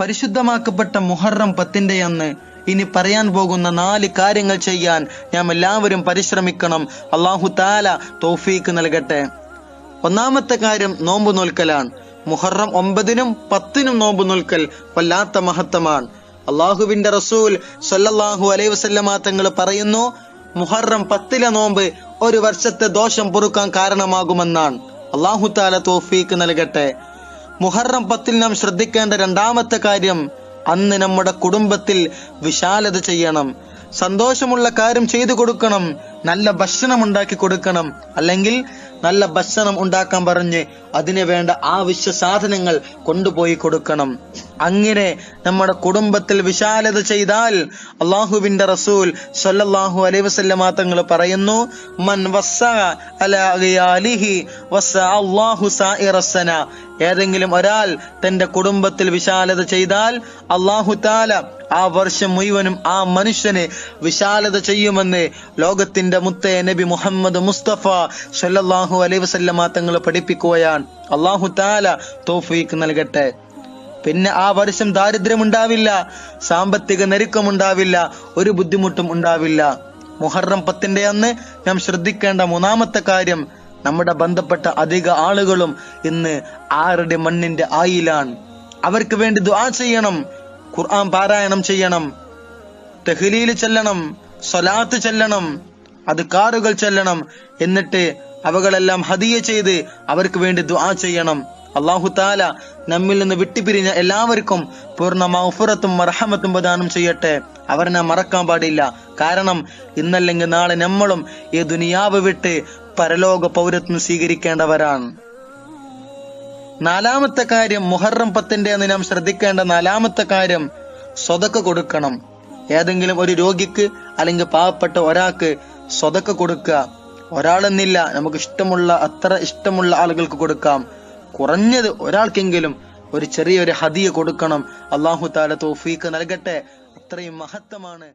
പരിശുദ്ധമാക്കപ്പെട്ട മുഹറം പത്തിന്റെ അന്ന് ഇനി പറയാൻ പോകുന്ന നാല് കാര്യങ്ങൾ ചെയ്യാൻ ഞാൻ എല്ലാവരും പരിശ്രമിക്കണം. അള്ളാഹു താല തോഫീക്ക് നൽകട്ടെ. ഒന്നാമത്തെ കാര്യം നോമ്പ് നോൽക്കലാണ്. മുഹറം ഒമ്പതിനും പത്തിനും നോമ്പ് നോൽക്കൽ വല്ലാത്ത മഹത്വമാണ്. അള്ളാഹുവിന്റെ റസൂൽ സല്ലല്ലാഹു അലൈഹി വസല്ലമ തങ്ങൾ പറയുന്നു മുഹറം പത്തിലെ നോമ്പ് ഒരു വർഷത്തെ ദോഷം പൊറുക്കാൻ കാരണമാകുമെന്നാണ്. അള്ളാഹു താല തോഫീക്ക് നൽകട്ടെ. മുഹറം പത്തിൽ നാം ശ്രദ്ധിക്കേണ്ട രണ്ടാമത്തെ കാര്യം അന്ന് നമ്മുടെ കുടുംബത്തിൽ വിശാലത ചെയ്യണം. സന്തോഷമുള്ള കാര്യം ചെയ്തു കൊടുക്കണം. നല്ല ഭക്ഷണം ഉണ്ടാക്കി കൊടുക്കണം. അല്ലെങ്കിൽ നല്ല ഭക്ഷണം ഉണ്ടാക്കാൻ പറഞ്ഞ് അതിന് വേണ്ട ആവശ്യ സാധനങ്ങൾ കൊണ്ടുപോയി കൊടുക്കണം. അങ്ങനെ നമ്മുടെ കുടുംബത്തിൽ വിശാലത ചെയ്താൽ അള്ളാഹുവിന്റെ റസൂൽ സല്ലല്ലാഹു അലൈ വസല്ലമ തങ്ങൾ പറയുന്നു മൻ ഏതെങ്കിലും ഒരാൾ തന്റെ കുടുംബത്തിൽ വിശാലത ചെയ്താൽ അള്ളാഹു താല ആ വർഷം മുഴുവനും ആ മനുഷ്യനെ വിശാലത ചെയ്യുമെന്ന് ലോകത്തിന്റെ മുത്തേ നബി മുഹമ്മദ് മുസ്തഫ സല്ലല്ലാഹു അലൈ വസല്ലമ തങ്ങൾ പഠിപ്പിക്കുകയാണ്. അള്ളാഹു താല തോഫീക്ക് നൽകട്ടെ. പിന്നെ ആ വർഷം ദാരിദ്ര്യം ഉണ്ടാവില്ല സാമ്പത്തിക ഞെരുക്കമുണ്ടാവില്ല ഒരു ബുദ്ധിമുട്ടും ഉണ്ടാവില്ല. മുഹറം പത്തിന്റെ അന്ന് നാം ശ്രദ്ധിക്കേണ്ട മൂന്നാമത്തെ കാര്യം നമ്മുടെ ബന്ധപ്പെട്ട അധിക ആളുകളും ഇന്ന് ആരുടെ മണ്ണിന്റെ ആയിലാണ്. അവർക്ക് വേണ്ടി ദുആ ചെയ്യണം ഖുർആൻ പാരായണം ചെയ്യണം തെഹ്ലീൽ ചെല്ലണം സ്വലാത്ത് ചെല്ലണം അത് കാറുകൾ ചെല്ലണം എന്നിട്ട് അവകളെല്ലാം ഹദിയ ചെയ്ത് അവർക്ക് വേണ്ടി ദുആ ചെയ്യണം. അള്ളാഹു താല നമ്മിൽ നിന്ന് വിട്ടുപിരിഞ്ഞ എല്ലാവർക്കും പൂർണ മൗഫുറത്തും മർഹമത്തും പ്രദാനം ചെയ്യട്ടെ. അവരെ മറക്കാൻ പാടില്ല. കാരണം ഇന്നല്ലെങ്കിൽ നാളെ നമ്മളും ഈ ദുനിയാവ് വിട്ട് പരലോക പൗരത്വം സ്വീകരിക്കേണ്ടവരാണ്. നാലാമത്തെ കാര്യം മുഹറം പത്തിന്റെ ദിനം നാം ശ്രദ്ധിക്കേണ്ട നാലാമത്തെ കാര്യം സ്വതക്ക കൊടുക്കണം. ഏതെങ്കിലും ഒരു രോഗിക്ക് അല്ലെങ്കിൽ പാവപ്പെട്ട ഒരാൾക്ക് സ്വതക്ക കൊടുക്കുക. ഒരാളെന്നില്ല നമുക്ക് ഇഷ്ടമുള്ള അത്ര ഇഷ്ടമുള്ള ആളുകൾക്ക് കൊടുക്കാം. കുറഞ്ഞത് ഒരാൾക്കെങ്കിലും ഒരു ചെറിയൊരു ഹദിയ കൊടുക്കണം. അള്ളാഹു താല തോഫീക്ക് നൽകട്ടെ. അത്രയും മഹത്വമാണ്